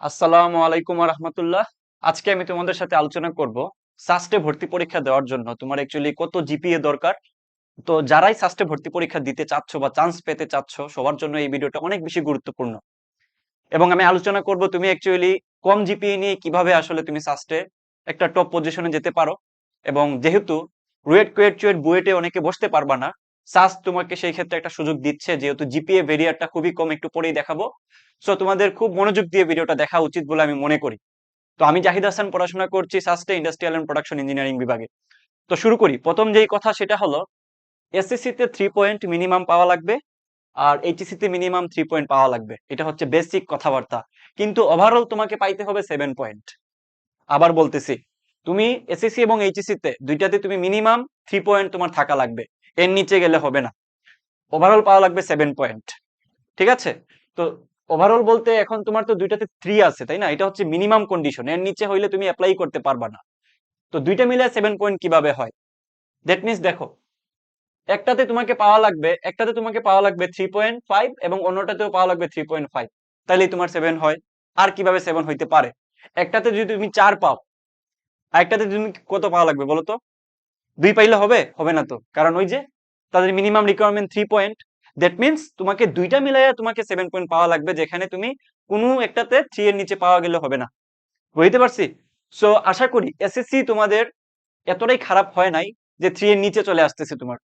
আসসালামু আলাইকুম রহমতুল্লাহ আজকে আমি তোমাদের সাথে আলোচনা করব সাস্টে ভর্তি পরীক্ষা দেওয়ার জন্য তোমার অ্যাকচুয়ালি কত জিপিএ দরকার তো যারাই সাস্টে ভর্তি পরীক্ষা দিতে চাচ্ছ বা চান্স পেতে চাচ্ছ সবার জন্য এই ভিডিওটা অনেক বেশি গুরুত্বপূর্ণ এবং আমি আলোচনা করব তুমি অ্যাকচুয়ালি কম জিপিএ নিয়ে কীভাবে আসলে তুমি সাস্টে একটা টপ পজিশনে যেতে পারো এবং যেহেতু রুয়েট কুয়েট চুয়েট বুয়েটে অনেকে বসতে পারবা না সাস তোমাকে সেই ক্ষেত্রে একটা সুযোগ দিচ্ছে, যেহেতু জিপিএ ভেরিয়ারটা খুবই কম, একটু পরেই দেখাবো। সো তোমাদের খুব মনোযোগ দিয়ে ভিডিওটা দেখা উচিত বলে আমি মনে করি। তো আমি জাহিদ হাসান পড়াশোনা করছি সাস্টে ইন্ডাস্ট্রিয়াল এন্ড প্রোডাকশন ইঞ্জিনিয়ারিং বিভাগে। তো শুরু করি। প্রথম যেই কথা সেটা হলো এসএসসি তে থ্রি পয়েন্ট মিনিমাম পাওয়া লাগবে আর এইচএসসি তে মিনিমাম থ্রি পয়েন্ট পাওয়া লাগবে। এটা হচ্ছে বেসিক কথাবার্তা। কিন্তু ওভারঅল তোমাকে পাইতে হবে সেভেন পয়েন্ট আবার বলতেছি, তুমি এসএসসি এবং এইচএসসি তে দুইটাতে তুমি মিনিমাম থ্রি পয়েন্ট তোমার থাকা লাগবে। এর নিচে গেলে হবে না। ওভারঅল পাওয়া লাগবে সেভেন পয়েন্ট ঠিক আছে? তো ওভারঅল বলতে এখন তোমার তো দুইটাতে থ্রি আছে, তাই না? এটা হচ্ছে মিনিমাম কন্ডিশন এর নিচে হইলে তুমি অ্যাপ্লাই করতে পারবা না। তো দুইটা মিলে সেভেন পয়েন্ট কীভাবে হয়? দ্যাট মিনস দেখো, একটাতে তোমাকে পাওয়া লাগবে, একটাতে তোমাকে পাওয়া লাগবে থ্রি পয়েন্ট ফাইভ এবং অন্যটাতেও পাওয়া লাগবে থ্রি পয়েন্ট ফাইভ তাহলেই তোমার সেভেন হয়। আর কীভাবে সেভেন হইতে পারে? একটাতে যদি তুমি চার পাও আর একটাতে তুমি কত পাওয়া লাগবে বলো তো? দুই পাইলে হবে হবে না তো। কারণ ওই যে তাদের minimum requirement three point that means তোমাকে দুইটা মিলাইয়া তোমাকে সেভেন পয়েন্ট পাওয়া লাগবে, যেখানে তুমি কোনো একটাতে থ্রি এর নিচে পাওয়া গেলে হবে না। বুঝতে পারছি? সো আশা করি এসএসসি তোমাদের এতটাই খারাপ হয় নাই যে থ্রি এর নিচে চলে আসতেছে তোমার।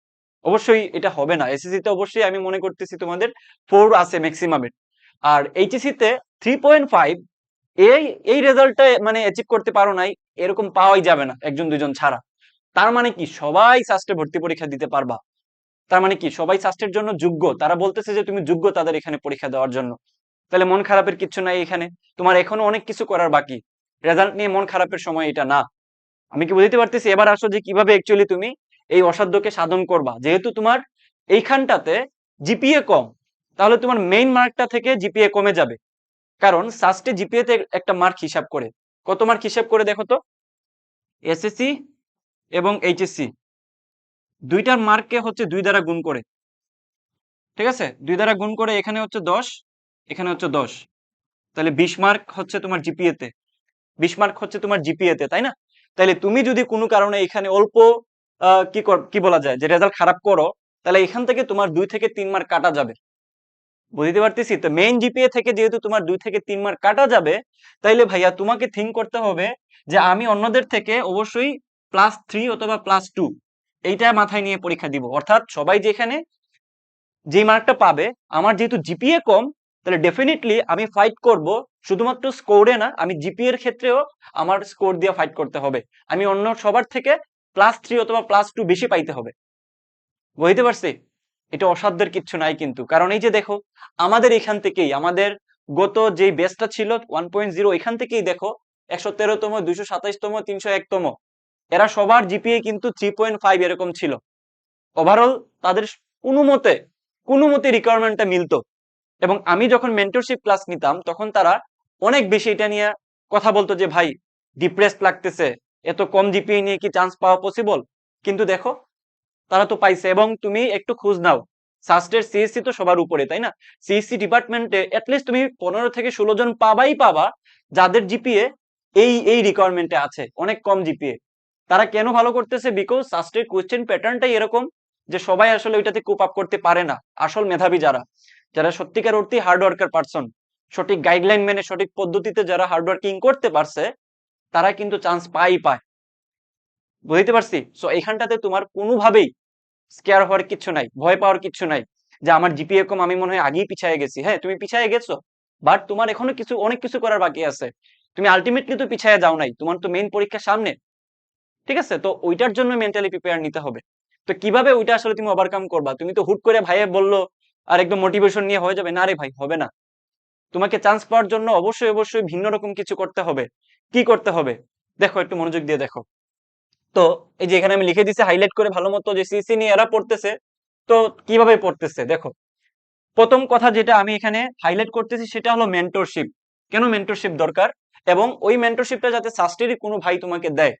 অবশ্যই এটা হবে না। এসএসসি তে অবশ্যই আমি মনে করতেছি তোমাদের ফোর আছে ম্যাক্সিমামের আর এইচএসসি তে থ্রি পয়েন্ট ফাইভ এই এই রেজাল্টটা মানে অ্যাচিভ করতে পারো নাই, এরকম পাওয়াই যাবে না একজন দুজন ছাড়া। তার মানে কি? সবাই সাস্টে ভর্তি পরীক্ষা দিতে পারবা। তার মানে কি? সবাই সাস্টের জন্য যোগ্য। তারা বলতেছে যে তুমি যোগ্য তাদের এখানে পরীক্ষা দেওয়ার জন্য। তাহলে মন খারাপের কিছু নাই এখানে। তোমার এখনও অনেক কিছু করার বাকি। রেজাল্ট নিয়ে মন খারাপের সময় এটা না। আমি কি বুঝতে পারতেছি? এবার আসো যে কীভাবে অ্যাকচুয়ালি তুমি এই অসাধ্যকে সাধন করবা। যেহেতু তোমার এইখানটাতে জিপিএ কম, তাহলে তোমার মেইন মার্কটা থেকে জিপিএ কমে যাবে। কারণ সাস্টে জিপিএ তে একটা মার্ক হিসাব করে। কত মার্ক হিসাব করে দেখো তো? এসএসসি এবং এইচএসসি দুইটার মার্ককে হচ্ছে দুই দ্বারা গুণ করে। ঠিক আছে? দুই দ্বারা গুণ করে এখানে হচ্ছে দশ, এখানে হচ্ছে দশ। তাহলে বিশ মার্ক হচ্ছে তোমার জিপিএ তে। বিশ মার্ক হচ্ছে তোমার জিপিএ তে, তাই না? তাহলে তুমি যদি কোনো কারণে এখানে অল্প কি কি বলা যায়? যে রেজাল্ট খারাপ করো, তাহলে এখান থেকে তোমার দুই থেকে তিন মার্ক কাটা যাবে। বুঝতে পারতেছি? তো মেইন জিপিএ থেকে যেহেতু তোমার দুই থেকে তিন মার্ক কাটা যাবে, তাইলে ভাইয়া তোমাকে থিঙ্ক করতে হবে যে আমি অন্যদের থেকে অবশ্যই প্লাস থ্রি অথবা প্লাস টু এইটা মাথায় নিয়ে পরীক্ষা দিব। অর্থাৎ সবাই যেখানে যে মার্কটা পাবে, আমার যেহেতু জিপিএ কম, তাহলে ডেফিনেটলি আমি ফাইট করব শুধুমাত্র স্কোরে না, আমি জিপিএ এর ক্ষেত্রেও আমার স্কোর দিয়ে ফাইট করতে হবে। আমি অন্য সবার থেকে প্লাস থ্রি অথবা প্লাস টু বেশি পাইতে হবে। বুঝতে পারছি? এটা অসাধ্যের কিচ্ছু নাই কিন্তু। কারণ এই যে দেখো, আমাদের এখান থেকেই, আমাদের গত যে বেসটা ছিল ওয়ান পয়েন্ট জিরো এখান থেকেই দেখো, একশো তেরোতম, দুইশো সাতাইশতম, তিনশো একতম এরা সবার জিপিএ কিন্তু থ্রি পয়েন্ট ফাইভ এরকম ছিল। ওভারঅল তাদের কোনো মতে কোনো মতে রিকোয়ারমেন্টটা মিলতো। এবং আমি যখন মেন্টরশিপ ক্লাস নিতাম, তখন তারা অনেক বেশি এটা নিয়ে কথা বলতো যে, ভাই ডিপ্রেস লাগতেছে। এত কম জিপিএ নিয়ে কি চান্স পাওয়া পসিবল কিন্তু দেখো, তারা তো পাইছে। এবং তুমি একটু খোঁজ নাও। সাস্টের সিএসসি তো সবার উপরে, তাই না? সিএসসি ডিপার্টমেন্টে অ্যাটলিস্ট তুমি পনেরো থেকে ষোলো জন পাবাই পাবা যাদের জিপিএ এই এই রিকোয়ারমেন্টে আছে। অনেক কম জিপিএ তারা কেন ভালো করতেছে? বিকজ সাস্টের কোয়েশ্চেন প্যাটার্নটাই এরকম যে সবাই আসলে ওইটাতে কোপ আপ করতে পারে না, আসল মেধাবী যারা। যারা সত্যিকার অর্থে হার্ড ওয়ার্কার পারসন সঠিক গাইডলাইন মেনে, সঠিক পদ্ধতিতে যারা হার্ড ওয়ার্কিং করতে পারছে, তারা কিন্তু চান্স পাই পায়। বুঝতে পারছি? সো এখানটাতে তোমার কোনোভাবেই স্কেয়ার হওয়ার কিছু নাই, ভয় পাওয়ার কিছু নাই যে আমার জিপিএ কম আমি মনে হয় আগেই পিছিয়ে গেছি। হ্যাঁ তুমি পিছিয়ে গেছো বাট তোমার এখনও কিছু, অনেক কিছু করার বাকি আছে। তুমি আলটিমেটলি তো পিছিয়ে যাও নাই, তোমার তো মেইন পরীক্ষা সামনে। ঠিক আছে? তো ওইটার জন্য মেন্টালি প্রিপেয়ার নিতে হবে। তো কীভাবে ওইটা আসলে তুমি ওভারকাম করবা? তুমি তো হুট করে ভাইয়ে বলল, আর একদম মোটিভেশন নিয়ে হয়ে যাবে। না রে ভাই, হবে না। তোমাকে চান্স পাওয়ার জন্য অবশ্যই অবশ্যই ভিন্ন রকম কিছু করতে হবে। কি করতে হবে? দেখো, একটু মনোযোগ দিয়ে দেখো। তো এই যে এখানে আমি লিখে দিছি হাইলাইট করে ভালো মতো যে সিসি নিয়ে এরা পড়তেছে, তো কীভাবে পড়তেছে? দেখো, প্রথম কথা যেটা আমি এখানে হাইলাইট করতেছি সেটা হলো মেন্টরশিপ কেন মেন্টরশিপ দরকার? এবং ওই মেন্টরশিপটা যাতে সাস্টেরই কোনো ভাই তোমাকে দেয়।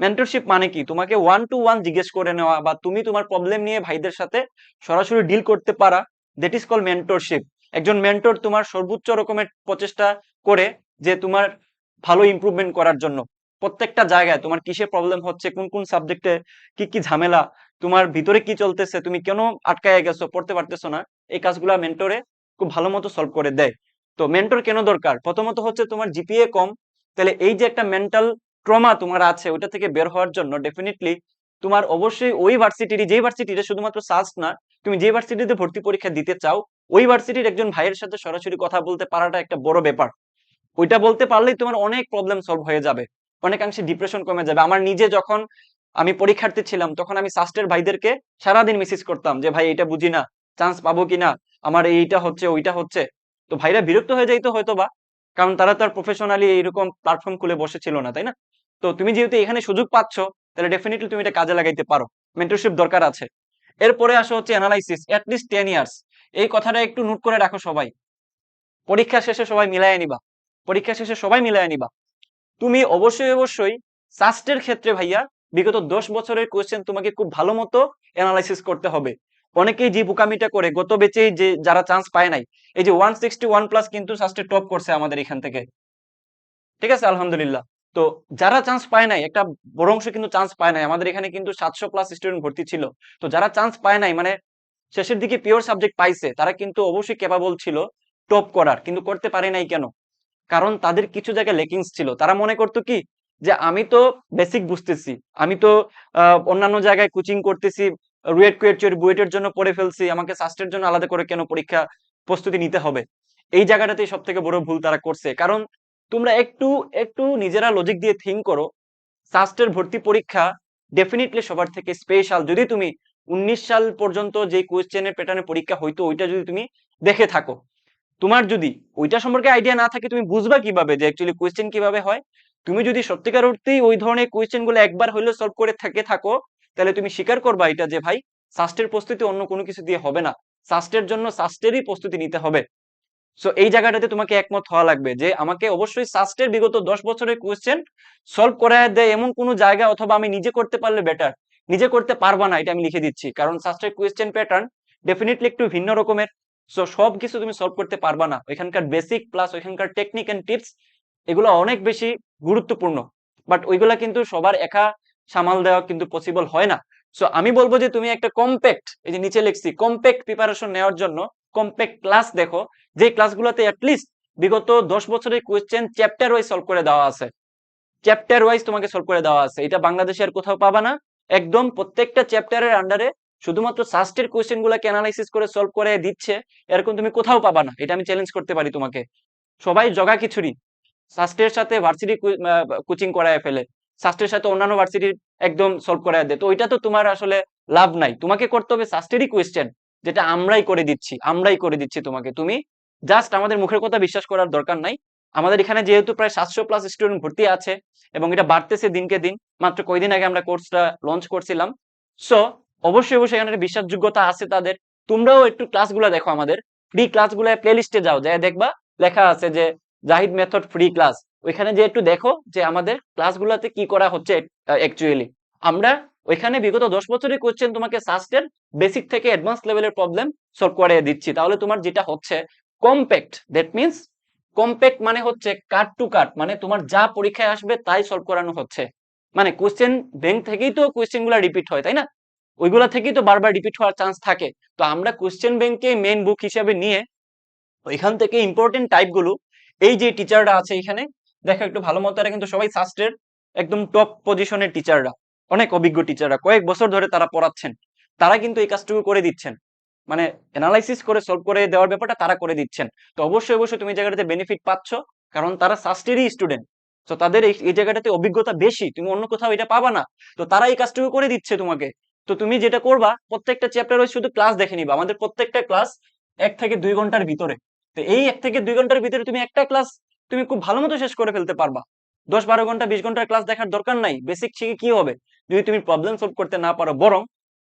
মেন্টরশিপ মানে কি? তোমাকে ওয়ান টু ওয়ান জিজ্ঞেস করে নেওয়া বা তুমি তোমার প্রবলেম নিয়ে ভাইদের সাথে সরাসরি ডিল করতে পারা দ্যাট ইজ কল মেন্টরশিপ একজন মেন্টর তোমার সর্বোচ্চ রকমের প্রচেষ্টা করে যে তোমার ভালো ইমপ্রুভমেন্ট করার জন্য। প্রত্যেকটা জায়গায় তোমার কিসে প্রবলেম হচ্ছে, কোন কোন সাবজেক্টে কি কি ঝামেলা, তোমার ভিতরে কি চলতেছে, তুমি কেন আটকায় গেছো, পড়তে পারতেছো না, এই কাজগুলা মেন্টরে খুব ভালো মতো সলভ করে দেয়। তো মেন্টর কেন দরকার? প্রথমত হচ্ছে তোমার জিপিএ কম, তাহলে এই যে একটা মেন্টাল ট্রমা তোমার আছে, ওইটা থেকে বের হওয়ার জন্য ডেফিনেটলি তোমার অবশ্যই ওই ভার্সিটির যেই ভার্সিটিতে শুধুমাত্র সাস্ট না, তুমি যে ভার্সিটিতে ভর্তি পরীক্ষা দিতে চাও, ওই ভার্সিটির একজন ভাইয়ের সাথে সরাসরি কথা বলতে পারাটা একটা বড় ব্যাপার। ওইটা বলতে পারলেই তোমার অনেক প্রবলেম সলভ হয়ে যাবে, অনেকাংশে ডিপ্রেশন কমে যাবে। আমার নিজে যখন আমি পরীক্ষার্থী ছিলাম, তখন আমি সাস্টের ভাইদেরকে সারাদিন মেসেজ করতাম যে, ভাই, এটা বুঝি না চান্স পাবো কিনা? আমার এইটা হচ্ছে, ওইটা হচ্ছে। তো ভাইরা বিরক্ত হয়ে যাইতো হয়তো বা কারণ তারা তার প্রফেশনালি এইরকম প্ল্যাটফর্ম খুলে বসেছিল না, তাই না? তো তুমি যেহেতু এখানে সুযোগ পাচ্ছ, তাহলে ডেফিনেটলি তুমি এটা কাজে লাগাইতে পারো। মেন্টরশিপ দরকার আছে। এরপরে আসো হচ্ছে অ্যানালাইসিস অ্যাটলিস্ট টেন ইয়ার্স এই কথাটা একটু নোট করে রাখো সবাই। পরীক্ষা শেষে সবাই মিলাই নিবা। পরীক্ষা শেষে সবাই মিলাই নিবা। তুমি অবশ্যই অবশ্যই সাস্টের ক্ষেত্রে ভাইয়া, বিগত দশ বছরের কোয়েশ্চেন তোমাকে খুব ভালো মতো অ্যানালাইসিস করতে হবে। অনেকেই যে বোকামিটা করে, গত বেচেই যে যারা চান্স পায় নাই, এই যে ওয়ান সিক্সটি ওয়ান প্লাস কিন্তু সাস্টে টপ করছে আমাদের এখান থেকে। ঠিক আছে? আলহামদুলিল্লাহ। তো যারা চান্স পায় নাই, একটা বড় অংশ কিন্তু চান্স পায় নাই। আমাদের এখানে কিন্তু সাতশো প্লাস স্টুডেন্ট ভর্তি ছিল। তো যারা চান্স পায় নাই মানে শেষের দিকে পিওর সাবজেক্ট পাইছে, তারা কিন্তু অবশ্যই ক্যাপাবল ছিল টপ করার। কিন্তু করতে পারে নাই কেন? কারণ তাদের কিছু জায়গায় লেকিংস ছিল। তারা মনে করতো কি? যে আমি তো বেসিক বুঝতেছি। আমি তো অন্যান্য জায়গায় কোচিং করতেছি, রুয়েট কুয়েট বুয়েটের জন্য পড়ে ফেলছি, আমাকে সাস্টের জন্য আলাদা করে কেন পরীক্ষা প্রস্তুতি নিতে হবে? এই জায়গাটাতেই সব থেকে বড় ভুল তারা করছে। কারণ তোমরা একটু একটু নিজেরা লজিক দিয়ে থিঙ্ক করো। সাস্টের ভর্তি পরীক্ষা ডেফিনেটলি সবার থেকে স্পেশাল যদি তুমি উনিশ সাল পর্যন্ত যে কোয়েশ্চেনের প্যাটার্নে পরীক্ষা হইতো, ওইটা যদি তুমি দেখে থাকো। তোমার যদি ওইটা সম্পর্কে আইডিয়া না থাকে, তুমি বুঝবা কীভাবে যে অ্যাকচুয়ালি কোয়েশ্চেন কীভাবে হয়? তুমি যদি সত্যিকার অর্থেই ওই ধরনের কোয়েশ্চেনগুলো একবার হইলেও সলভ করে থাকে, থাকো, তাহলে তুমি স্বীকার করবা এটা যে ভাই সাস্টের প্রস্তুতি অন্য কোনো কিছু দিয়ে হবে না। সাস্টের জন্য সাস্টেরই প্রস্তুতি নিতে হবে। সো এই জায়গাটাতে তোমাকে একমত হওয়া লাগবে যে আমাকে অবশ্যই সাস্টের বিগত দশ বছরের কোয়েশ্চেন সলভ করায় দেয় এমন কোনো জায়গা অথবা আমি নিজে করতে পারলে বেটার নিজে করতে পারবা না, এটা আমি লিখে দিচ্ছি। কারণ সাস্টের কোয়েশ্চেন প্যাটার্ন ডেফিনেটলি একটু ভিন্ন রকমের। সো সব কিছু তুমি সলভ করতে পারবা না। ওইখানকার বেসিক প্লাস ওইখানকার টেকনিক এন্ড টিপস এগুলো অনেক বেশি গুরুত্বপূর্ণ। বাট ওইগুলা কিন্তু সবার একা সামাল দেওয়া কিন্তু পসিবল হয় না। সো আমি বলব যে তুমি একটা কম্প্যাক্ট এই যে নিচে লিখছি কম্প্যাক্ট প্রিপারেশন নেওয়ার জন্য কম্প্যাক্ট ক্লাস দেখো যে ক্লাসগুলোতে অ্যাটলিস্ট বিগত দশ বছরের কোয়েশ্চেন চ্যাপ্টার ওয়াইজ সলভ করে দেওয়া আছে। চ্যাপ্টার ওয়াইজ তোমাকে সলভ করে দেওয়া আছে। এটা বাংলাদেশে আর কোথাও পাবা না। একদম প্রত্যেকটা চ্যাপ্টারের আন্ডারে শুধুমাত্র সাস্টের কোয়েশ্চেন গুলাকে অ্যানালাইসিস করে সলভ করে দিচ্ছে। এরকম তুমি কোথাও পাবা না। এটা আমি চ্যালেঞ্জ করতে পারি তোমাকে। সবাই জগা কিছুরই সাস্টের সাথে ভার্সিটি কোচিং করায় ফেলে। সাস্টের সাথে অন্যান্য ভার্সিটির একদম সলভ করায় দেয় তো ওইটা তো তোমার আসলে লাভ নাই। তোমাকে করতে হবে সাস্টেরই কোয়েশ্চেন যেটা আমরাই করে দিচ্ছি, আমরাই করে দিচ্ছি তোমাকে। তুমি জাস্ট আমাদের মুখের কথা বিশ্বাস করার দরকার নাই। আমাদের এখানে যেহেতু প্রায় সাতশো প্লাস স্টুডেন্ট ভর্তি আছে এবং এটা বাড়তেছে দিনকে দিন, মাত্র কয়দিন আগে আমরা কোর্সটা লঞ্চ করছিলাম। সো অবশ্যই অবশ্যই এখানে বিশ্বাসযোগ্যতা আছে তাদের। তোমরাও একটু ক্লাসগুলো দেখো আমাদের। ফ্রি ক্লাসগুলো প্লে লিস্টে যাও যাই দেখবা, লেখা আছে যে জাহিদ মেথড ফ্রি ক্লাস ওইখানে যে একটু দেখো যে আমাদের ক্লাসগুলোতে কি করা হচ্ছে অ্যাকচুয়ালি আমরা ওইখানে বিগত দশ বছরের কোশ্চেন তোমাকে সাস্টের বেসিক থেকে অ্যাডভান্স লেভেলের প্রবলেম সলভ করে দিচ্ছি। তাহলে তোমার যেটা হচ্ছে কম্প্যাক্ট দ্যাট মিনস কম্প্যাক্ট মানে হচ্ছে কাট টু কাট মানে তোমার যা পরীক্ষায় আসবে তাই সলভ করানো হচ্ছে। মানে কোশ্চেন ব্যাংক থেকেই তো কোশ্চেনগুলা রিপিট হয়, তাই না? ওইগুলা থেকেই তো বারবার রিপিট হওয়ার চান্স থাকে। তো আমরা কোশ্চেন ব্যাংকে মেন বুক হিসাবে নিয়ে ওইখান থেকে ইম্পর্টেন্ট টাইপগুলো এই যে টিচাররা আছে এখানে, দেখো একটু ভালো মতো কিন্তু সবাই সাস্টের একদম টপ পজিশনের টিচাররা অনেক অভিজ্ঞ টিচাররা কয়েক বছর ধরে তারা পড়াচ্ছেন। তারা কিন্তু এই কাজটুকু করে দিচ্ছেন। মানে অ্যানালাইসিস করে সলভ করে দেওয়ার ব্যাপারটা তারা করে দিচ্ছেন। তো অবশ্যই অবশ্যই তুমি জায়গাটাতে বেনিফিট পাচ্ছ, কারণ তারা সাস্টেরই স্টুডেন্ট তো তাদের এই জায়গাটাতে অভিজ্ঞতা বেশি। তুমি অন্য কোথাও এটা পাবা না। তো তারা এই কাজটুকু করে দিচ্ছে তোমাকে। তো তুমি যেটা করবা, প্রত্যেকটা চ্যাপ্টার ওই শুধু ক্লাস দেখে নিবা। আমাদের প্রত্যেকটা ক্লাস এক থেকে দুই ঘণ্টার ভিতরে। তো এই এক থেকে দুই ঘণ্টার ভিতরে তুমি একটা ক্লাস তুমি খুব ভালো মতো শেষ করে ফেলতে পারবা। দশ বারো ঘণ্টা, বিশ ঘণ্টার ক্লাস দেখার দরকার নাই। বেসিক শিখে কি হবে? যদি তুমি প্রবলেম সলভ করতে না পারো, বরং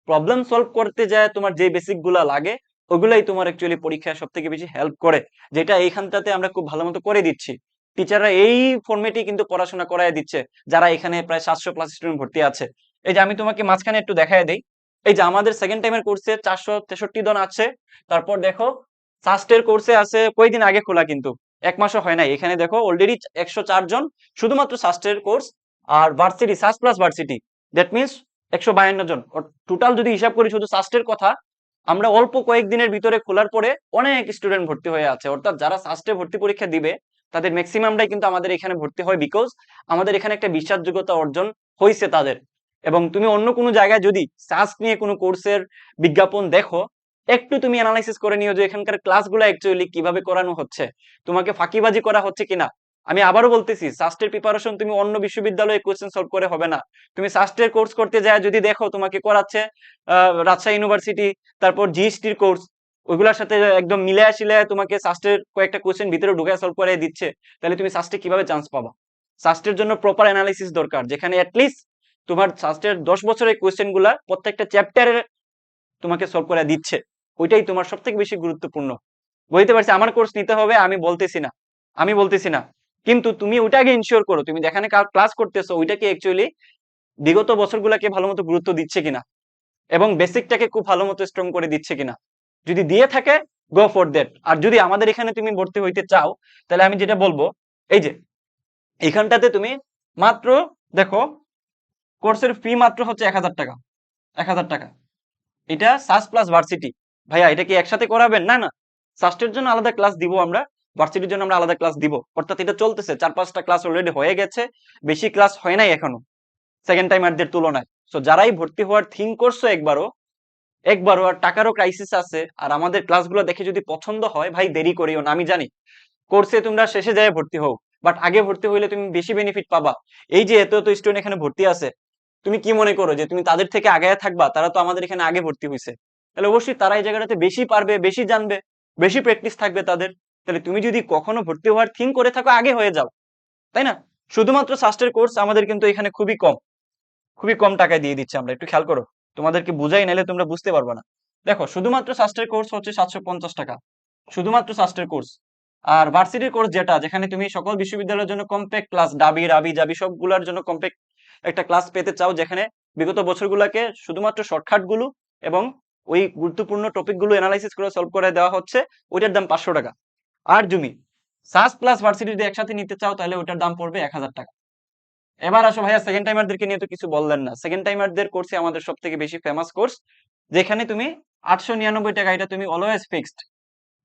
প্রবলেম সলভ করতে যায় তোমার যে বেসিকগুলা লাগে, ওগুলাই তোমার অ্যাকচুয়ালি পরীক্ষায় সব থেকে বেশি হেল্প করে, যেটা এইখানটাতে আমরা খুব ভালো মতো করে দিচ্ছি। টিচাররা এই ফর্মেটেই কিন্তু পড়াশোনা করাই দিচ্ছে, যারা এখানে প্রায় সাতশো প্লাস স্টুডেন্ট ভর্তি আছে। এই যে আমি তোমাকে মাঝখানে একটু দেখাই দেই। এই যে আমাদের সেকেন্ড টাইমের কোর্সে চারশো তেষট্টি জন আছে। তারপর দেখো ফার্স্টের কোর্সে আছে কয়দিন আগে খোলা কিন্তু, এক মাসও হয় নাই। এখানে দেখো অলরেডি একশো চার জন, শুধুমাত্র সাস্টের কোর্স আর ভার্সিটি সাস প্লাস ভার্সিটি দ্যাট মিনস একশো বায়ান্ন জন। টোটাল যদি হিসাব করি শুধু সাস্টের কথা, আমরা অল্প কয়েকদিনের ভিতরে খোলার পরে অনেক স্টুডেন্ট ভর্তি হয়ে আছে। অর্থাৎ যারা সাস্টে ভর্তি পরীক্ষা দিবে, তাদের ম্যাক্সিমামটাই কিন্তু আমাদের এখানে ভর্তি হয় বিকজ আমাদের এখানে একটা বিশ্বাসযোগ্যতা অর্জন হয়েছে তাদের। এবং তুমি অন্য কোনো জায়গায় যদি সাস্ট নিয়ে কোনো কোর্সের বিজ্ঞাপন দেখো একটু তুমি অ্যানালাইসিস করে নিও যে এখানকার ক্লাসগুলো অ্যাকচুয়ালি কীভাবে করানো হচ্ছে। তোমাকে ফাঁকিবাজি করা হচ্ছে কিনা? আমি আবারও বলতেছি সাস্টের প্রিপারেশন তুমি অন্য বিশ্ববিদ্যালয়ে কোশ্চেন সলভ করে হবে না। তুমি সাস্টের কোর্স করতে যায়, যদি দেখো তোমাকে করাচ্ছে রাজশাহী ইউনিভার্সিটি তারপর জিএসটির কোর্স ওইগুলোর সাথে একদম মিলে আসলে তোমাকে সাস্টের কয়েকটা কোশ্চেন ভিতরে ঢুকে সলভ করে দিচ্ছে, তাহলে তুমি সাস্টে কীভাবে চান্স পাবা? সাস্টের জন্য প্রপার অ্যানালাইসিস দরকার, যেখানে অ্যাটলিস্ট তোমার সাস্টের দশ বছরের কোয়েশ্চেনগুলা প্রত্যেকটা চ্যাপ্টারের তোমাকে সলভ করে দিচ্ছে। ওইটাই তোমার সব থেকে বেশি গুরুত্বপূর্ণ। বুঝতে পারছি? আমার কোর্স নিতে হবে, আমি বলতেছি না। আমি বলতেছি না। কিন্তু তুমি ওইটা আগে ইনশিওর করো। তুমি যেখানে ক্লাস করতেছো, ওইটাকে অ্যাকচুয়ালি বিগত বছরগুলোকে ভালো মতো গুরুত্ব দিচ্ছে কিনা? এবং বেসিকটাকে খুব ভালো মতো স্ট্রং করে দিচ্ছে কিনা? যদি দিয়ে থাকে গো ফর দ্যাট আর যদি আমাদের এখানে তুমি ভর্তি হইতে চাও, তাহলে আমি যেটা বলব, এই যে, এখানটাতে তুমি মাত্র, দেখো কোর্সের ফি মাত্র হচ্ছে এক হাজার টাকা। এক হাজার টাকা। এটা সাস প্লাস ভার্সিটি ভাইয়া, এটা কি একসাথে করাবেন? না না। সাস্টের জন্য আলাদা ক্লাস দিব আমরা। ভার্সিটির জন্য আমরা আলাদা ক্লাস দিব। অর্থাৎ এটা চলতেছে। চার পাঁচটা ক্লাস অলরেডি হয়ে গেছে। বেশি ক্লাস হয় নাই এখনও। সেকেন্ড টাইমারদের তুলনায়। সো যারাই ভর্তি হওয়ার থিঙ্ক করছ একবারও একবারও আর টাকারও ক্রাইসিস আছে, আর আমাদের ক্লাসগুলো দেখে যদি পছন্দ হয়, ভাই দেরি করিও না, আমি জানি। কোর্সে তোমরা শেষে যায় ভর্তি হও। বাট আগে ভর্তি হইলে তুমি বেশি বেনিফিট পাবা। এই যে এত এত স্টুডেন্ট এখানে ভর্তি আছে, তুমি কি মনে করো যে তুমি তাদের থেকে আগে থাকবা? তারা তো আমাদের এখানে আগে ভর্তি হয়েছে তাহলে অবশ্যই তারা এই জায়গাটাতে বেশি পারবে, বেশি জানবে, বেশি প্র্যাকটিস থাকবে তাদের। তাহলে তুমি যদি কখনো ভর্তি হওয়ার থিঙ্ক করে থাকো, আগে হয়ে যাও। তাই না? শুধুমাত্র সাস্টের কোর্স আমাদের কিন্তু এখানে খুবই কম। খুবই কম টাকায় দিয়ে দিচ্ছে আমরা, একটু খেয়াল করো। তোমাদেরকে বুঝাই নাইলে তোমরা বুঝতে পারবে না। দেখো, শুধুমাত্র সাস্টের কোর্স হচ্ছে সাতশো পঞ্চাশ টাকা। শুধুমাত্র সাস্টের কোর্স আর ভার্সিটির কোর্স যেটা, যেখানে তুমি সকল বিশ্ববিদ্যালয়ের জন্য কম্প্যাক্ট ক্লাস ডাবি, রাবি, জাবি, সবগুলোর জন্য কম্প্যাক্ট একটা ক্লাস পেতে চাও, যেখানে বিগত বছরগুলোকে শুধুমাত্র শর্টকাটগুলো এবং ওই গুরুত্বপূর্ণ টপিকগুলো অ্যানালাইসিস করে সলভ করে দেওয়া হচ্ছে, ওইটার দাম পাঁচশো টাকা। আর তুমি সাস প্লাস ভার্সিটি যদি একসাথে নিতে চাও, তাহলে ওইটার দাম পড়বে এক হাজার টাকা। এবার আসো ভাইয়া সেকেন্ড টাইমারদেরকে নিয়ে তো কিছু বললেন না। সেকেন্ড টাইমারদের কোর্সে আমাদের সব থেকে বেশি ফেমাস কোর্স যেখানে তুমি আটশো নিরানব্বই টাকা, এটা তুমি অলওয়েজ ফিক্সড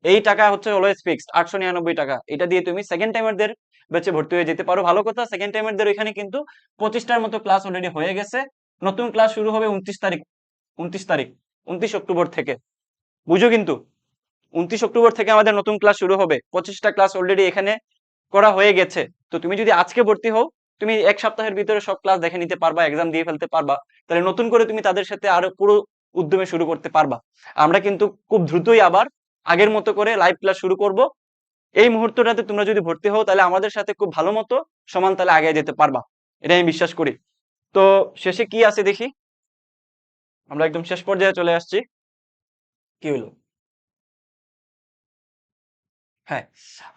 এই টাকা হচ্ছে অলওয়েজ ফিক্সড আটশো নিরানব্বই টাকা। এটা দিয়ে তুমি সেকেন্ড টাইমারদের ব্যাচে ভর্তি হয়ে যেতে পারো। ভালো কথা সেকেন্ড টাইমারদের ওইখানে কিন্তু পঁচিশটার মতো ক্লাস অলরেডি হয়ে গেছে। নতুন ক্লাস শুরু হবে উনত্রিশ তারিখ উনত্রিশ তারিখ। উনত্রিশ অক্টোবর থেকে। বুঝো কিন্তু, উনত্রিশ অক্টোবর থেকে আমাদের নতুন ক্লাস শুরু হবে। পঁচিশটা ক্লাস অলরেডি এখানে করা হয়ে গেছে। তো তুমি যদি আজকে ভর্তি হও, তুমি এক সপ্তাহের ভিতরে সব ক্লাস দেখে নিতে পারবা এক্সাম দিয়ে ফেলতে পারবা। তাহলে নতুন করে তুমি তাদের সাথে আরও পুরো উদ্যমে শুরু করতে পারবা। আমরা কিন্তু খুব দ্রুতই আবার আগের মতো করে লাইভ ক্লাস শুরু করব। এই মুহূর্তটাতে তোমরা যদি ভর্তি হও, তাহলে আমাদের সাথে খুব ভালো মতো সমান তালে আগে যেতে পারবা। এটা আমি বিশ্বাস করি। তো শেষে কি আছে দেখি? আমরা একদম শেষ পর্যায়ে চলে আসছি। কি হলো? হ্যাঁ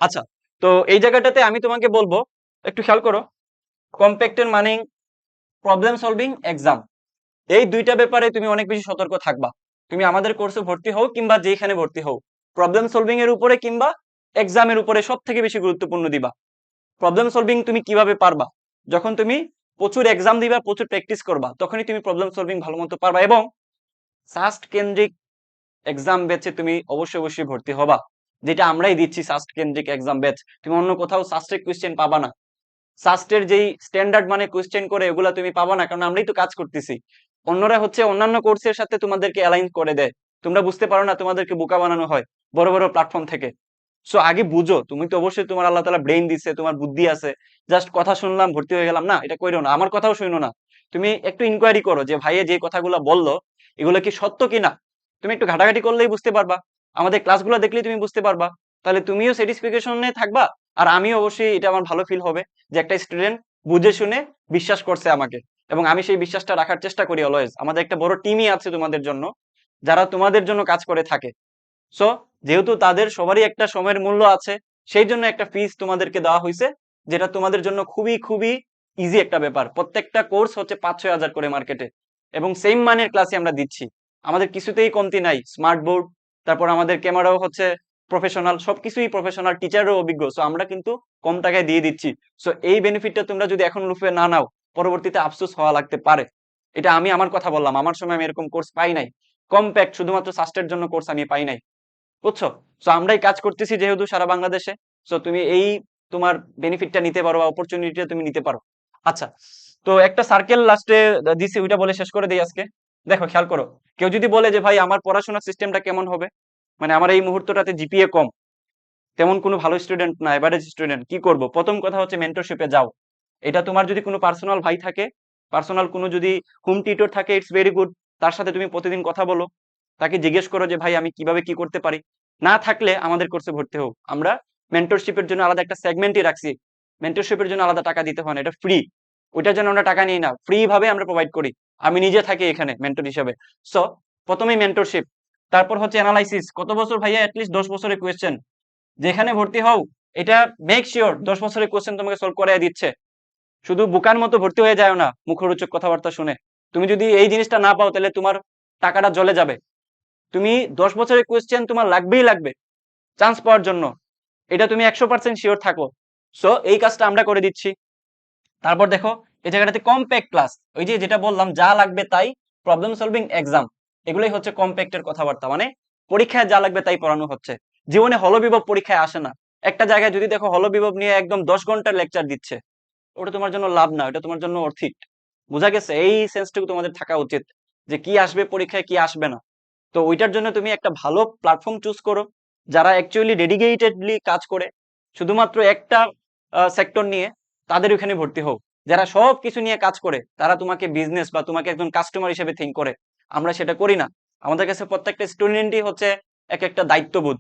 আচ্ছা তো এই জায়গাটাতে আমি তোমাকে বলব, একটু খেয়াল করো কম্প্যাক্টের মানে প্রবলেম সলভিং এক্সাম এই দুইটা ব্যাপারে তুমি অনেক বেশি সতর্ক থাকবা। তুমি আমাদের কোর্সে ভর্তি হও কিংবা যেখানে ভর্তি হও। প্রবলেম সলভিং এর উপরে কিংবা এক্সামের উপরে সব থেকে বেশি গুরুত্বপূর্ণ দিবা। প্রবলেম সলভিং তুমি কীভাবে পারবা? যখন তুমি প্রচুর এক্সাম দিবা, প্রচুর প্র্যাকটিস করবা, তখনই তুমি প্রবলেম সলভিং ভালো মতো পারবা এবং সাস্ট কেন্দ্রিক এক্সাম ব্যাচে তুমি অবশ্যই অবশ্যই ভর্তি হবা। যেটা আমরাই দিচ্ছি সাস্ট কেন্দ্রিক এক্সাম ব্যাচ তুমি অন্য কোথাও সাস্টের কোয়েশ্চেন পাবা না। সাস্টের যেই স্ট্যান্ডার্ড মানে কোয়েশ্চেন করে, এগুলা তুমি পাবা না, কারণ আমরাই তো কাজ করতেছি। অন্যরা হচ্ছে অন্যান্য কোর্সের সাথে তোমাদেরকে অ্যালাইন করে দেয়। তোমরা বুঝতে পারো না তোমাদেরকে বোকা বানানো হয়, বড় বড় প্ল্যাটফর্ম থেকে। সো আগে বুঝো, তুমি তো অবশ্যই তোমার আল্লাহ তালা ব্রেন দিচ্ছে তোমার বুদ্ধি আছে। জাস্ট কথা শুনলাম, ভর্তি হয়ে গেলাম, না, এটা কইরো না, আমার কথাও শুনো না। তুমি একটু ইনকোয়ারি করো যে, ভাইয়ে, যে কথাগুলো বলল, এগুলো কি সত্য কিনা তুমি একটু ঘাটাঘাটি করলেই বুঝতে পারবা। আমাদের ক্লাসগুলো দেখলেই তুমি বুঝতে পারবা। তাহলে তুমিও স্যাটিসফিকেশনে থাকবা, আর আমিও অবশ্যই এটা আমার ভালো ফিল হবে যে, একটা স্টুডেন্ট বুঝে শুনে বিশ্বাস করছে আমাকে। এবং আমি সেই বিশ্বাসটা রাখার চেষ্টা করি অলওয়েজ আমাদের একটা বড় টিমই আছে তোমাদের জন্য, যারা তোমাদের জন্য কাজ করে থাকে। সো যেহেতু তাদের সবারই একটা সময়ের মূল্য আছে, সেই জন্য একটা ফিস তোমাদেরকে দেওয়া হয়েছে যেটা তোমাদের জন্য খুবই খুবই ইজি একটা ব্যাপার। প্রত্যেকটা কোর্স হচ্ছে পাঁচ ছয় হাজার করে মার্কেটে এবং সেম মানের ক্লাসে আমরা দিচ্ছি। আমাদের কিছুতেই কমতি নাই। স্মার্ট বোর্ড তারপর আমাদের ক্যামেরাও হচ্ছে প্রফেশনাল সবকিছুই প্রফেশনাল টিচারও অভিজ্ঞ। সো আমরা কিন্তু কম টাকায় দিয়ে দিচ্ছি। সো এই বেনিফিটটা তোমরা যদি এখন লুফে না নাও, পরবর্তীতে আফসোস হওয়া লাগতে পারে। এটা আমি আমার কথা বললাম। আমার সময় আমি এরকম কোর্স পাই নাই। কম্প্যাক্ট শুধুমাত্র সাস্টের জন্য কোর্স আমি পাই নাই। বুঝছ? সো আমরাই কাজ করতেছি যেহেতু সারা বাংলাদেশে। সো তুমি এই তোমার বেনিফিটটা নিতে পারো বা অপরচুনিটিটা তুমি নিতে পারো। আচ্ছা তো একটা সার্কেল লাস্টে দিছি, ওইটা বলে শেষ করে দিই আজকে। দেখো, খেয়াল করো, কেউ যদি বলে যে, ভাই, আমার পড়াশোনার সিস্টেমটা কেমন হবে? মানে আমার এই মুহূর্তটাতে জিপিএ কম। তেমন কোনো ভালো স্টুডেন্ট না এভারেজ স্টুডেন্ট কি করব? প্রথম কথা হচ্ছে মেন্টরশিপে যাও। এটা তোমার যদি কোনো পার্সোনাল ভাই থাকে পার্সোনাল কোনো যদি হোম টিউটর থাকে ইটস ভেরি গুড তার সাথে তুমি প্রতিদিন কথা বলো। তাকে জিজ্ঞেস করো যে, ভাই, আমি কীভাবে কি করতে পারি? না থাকলে আমাদের কোর্সে ভর্তি হোক আমরা মেন্টরশিপের জন্য আলাদা একটা সেগমেন্টই রাখছি। মেন্টরশিপের জন্য আলাদা টাকা দিতে হয় না, এটা ফ্রি ওইটার জন্য আমরা টাকা নিই না। ফ্রি ভাবে আমরা প্রোভাইড করি। আমি নিজে থাকি এখানে মেন্টর হিসেবে। সো প্রথমেই মেন্টরশিপ তারপর হচ্ছে অ্যানালাইসিস কত বছর ভাইয়া? অ্যাটলিস্ট দশ বছরের কোয়েশ্চেন যেখানে ভর্তি হও, এটা মেক শিওর দশ বছরের কোয়েশ্চেন তোমাকে সলভ করে দিচ্ছে। শুধু বুকার মতো ভর্তি হয়ে যায় না মুখরোচক কথাবার্তা শুনে। তুমি যদি এই জিনিসটা না পাও, তাহলে তোমার টাকাটা জলে যাবে। তুমি দশ বছরের কোয়েশ্চেন তোমার লাগবেই লাগবে চান্স পাওয়ার জন্য। এটা তুমি একশো পার্সেন্ট শিওর থাকো। সো এই কাজটা আমরা করে দিচ্ছি। তারপর দেখো, এই জায়গাটাতে কম্প্যাক্ট ক্লাস ওই যে যেটা বললাম, যা লাগবে তাই প্রবলেম সলভিং এক্সাম এগুলোই হচ্ছে কম্প্যাক্টের কথাবার্তা। মানে পরীক্ষায় যা লাগবে তাই পড়ানো হচ্ছে। জীবনে হলবিভব পরীক্ষায় আসে না। একটা জায়গায় যদি দেখো হলবিভব নিয়ে একদম দশ ঘণ্টার লেকচার দিচ্ছে, ওটা তোমার জন্য লাভ না, ওটা তোমার জন্য অর্থিক বোঝা গেছে? এই সেন্সটুকু তোমাদের থাকা উচিত। যে কি আসবে পরীক্ষায়, কি আসবে না। তো ওইটার জন্য তুমি একটা ভালো প্ল্যাটফর্ম চুজ করো, যারা অ্যাকচুয়ালি ডেডিকেটেডলি কাজ করে, শুধুমাত্র একটা সেক্টর নিয়ে তাদের ওখানে ভর্তি হোক। যারা সব কিছু নিয়ে কাজ করে, তারা তোমাকে বিজনেস বা তোমাকে একজন কাস্টমার হিসেবে থিঙ্ক করে। আমরা সেটা করি না। আমাদের কাছে প্রত্যেকটা স্টুডেন্টই হচ্ছে এক একটা দায়িত্ববোধ।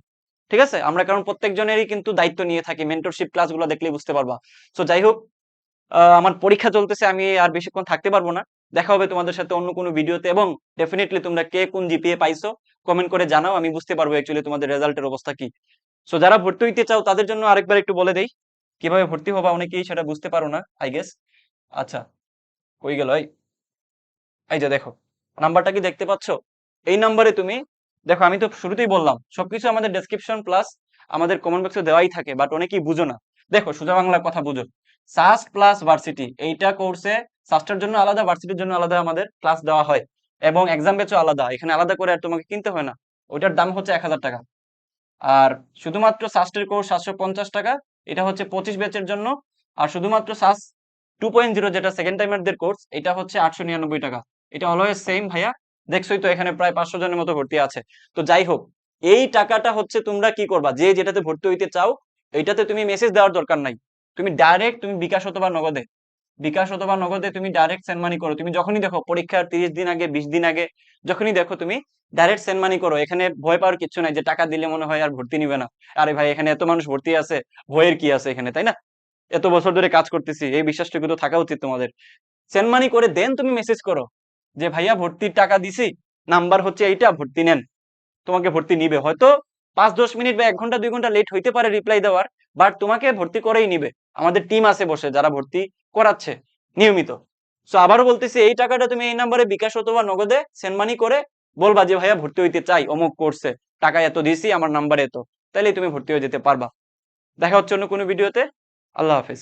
ঠিক আছে? আমরা কারণ প্রত্যেকজনেরই কিন্তু দায়িত্ব নিয়ে থাকি। মেন্টরশিপ ক্লাসগুলো দেখলেই বুঝতে পারবা। সো যাই হোক আমার পরীক্ষা চলতেছে, আমি আর বেশিক্ষণ থাকতে পারব না। দেখা হবে তোমাদের সাথে অন্য কোনো ভিডিওতে এবং ডেফিনেটলি তোমরা কে কোন জিপিএ পাইছো কমেন্ট করে জানাও, আমি বুঝতে পারব অ্যাকচুয়ালি তোমাদের রেজাল্টের অবস্থা কি। সো যারা ভর্তি হইতে চাও, তাদের জন্য আরেকবার একটু বলে দেই, কীভাবে ভর্তি হবা অনেকেই সেটা বুঝতে পারো না আই গেস আচ্ছা কই গেল এই? যে দেখো নাম্বারটা কি দেখতে পাচ্ছো? এই নাম্বারে তুমি, দেখো, আমি তো শুরুতেই বললাম, সবকিছু আমাদের ডেসক্রিপশন প্লাস আমাদের কমেন্ট বক্সে দেওয়াই থাকে বাট অনেকেই বুঝো না। দেখো, সোজা বাংলা কথা বুঝো। সাস প্লাস ভার্সিটি এইটা কোর্সে সাস্টের জন্য আলাদা ভার্সিটির জন্য আলাদা আমাদের ক্লাস দেওয়া হয় এবং এক্সাম ব্যাচও আলাদা। এখানে আলাদা করে আর তোমাকে কিনতে হয় না। ওইটার দাম হচ্ছে এক হাজার টাকা। আর শুধুমাত্র সাস্টের কোর্স সাতশো পঞ্চাশ টাকা, এটা হচ্ছে পঁচিশ ব্যাচের জন্য। আর শুধুমাত্র সাস টু পয়েন্ট জিরো যেটা সেকেন্ড টাইমারদের কোর্স এটা হচ্ছে আটশো নিরানব্বই টাকা। এটা অলওয়েজ সেম ভাইয়া। দেখছোই তো এখানে প্রায় পাঁচশো জনের মতো ভর্তি আছে। তো যাই হোক, এই টাকাটা হচ্ছে তোমরা কি করবা? যে যেটাতে ভর্তি হইতে চাও এটাতে তুমি মেসেজ দেওয়ার দরকার নাই। তুমি ডাইরেক্ট তুমি বিকাশ অথবা নগদে বিকাশ অথবা নগদে তুমি ডাইরেক্ট সেন্ড মানি করো। তুমি যখনই দেখো, পরীক্ষার তিরিশ দিন আগে, বিশ দিন আগে, যখনই দেখো তুমি ডাইরেক্ট সেন্ড মানি করো, এখানে ভয় পাওয়ার কিছু নাই যে টাকা দিলে মনে হয় আর ভর্তি নিবে না। আরে ভাই, এখানে এত মানুষ ভর্তি আছে, ভয়ের কি আছে এখানে, তাই না? এত বছর ধরে কাজ করতেছি, এই বিশ্বাসটুকু তো থাকা উচিত তোমাদের। সেন্ড মানি করে দেন তুমি মেসেজ করো যে, ভাইয়া, ভর্তির টাকা দিছি নাম্বার হচ্ছে এইটা, ভর্তি নেন। তোমাকে ভর্তি নিবে। হয়তো পাঁচ, দশ মিনিট বা এক ঘণ্টা, দুই ঘণ্টা লেট হইতে পারে রিপ্লাই দেওয়ার বাট তোমাকে ভর্তি করেই নিবে। আমাদের টিম আছে বসে, যারা ভর্তি করাচ্ছে, নিয়মিত। সো আবারও বলতেছি, এই টাকাটা তুমি এই নাম্বারে বিকাশ অথবা নগদে সেনমানি করে বলবা যে, ভাইয়া, ভর্তি হইতে চাই, অমুক কোর্সে টাকা এত দিছি আমার নাম্বারে এত। তাহলে তুমি ভর্তি হয়ে যেতে পারবা। দেখা হচ্ছে অন্য কোনো ভিডিওতে আল্লাহ হাফেজ।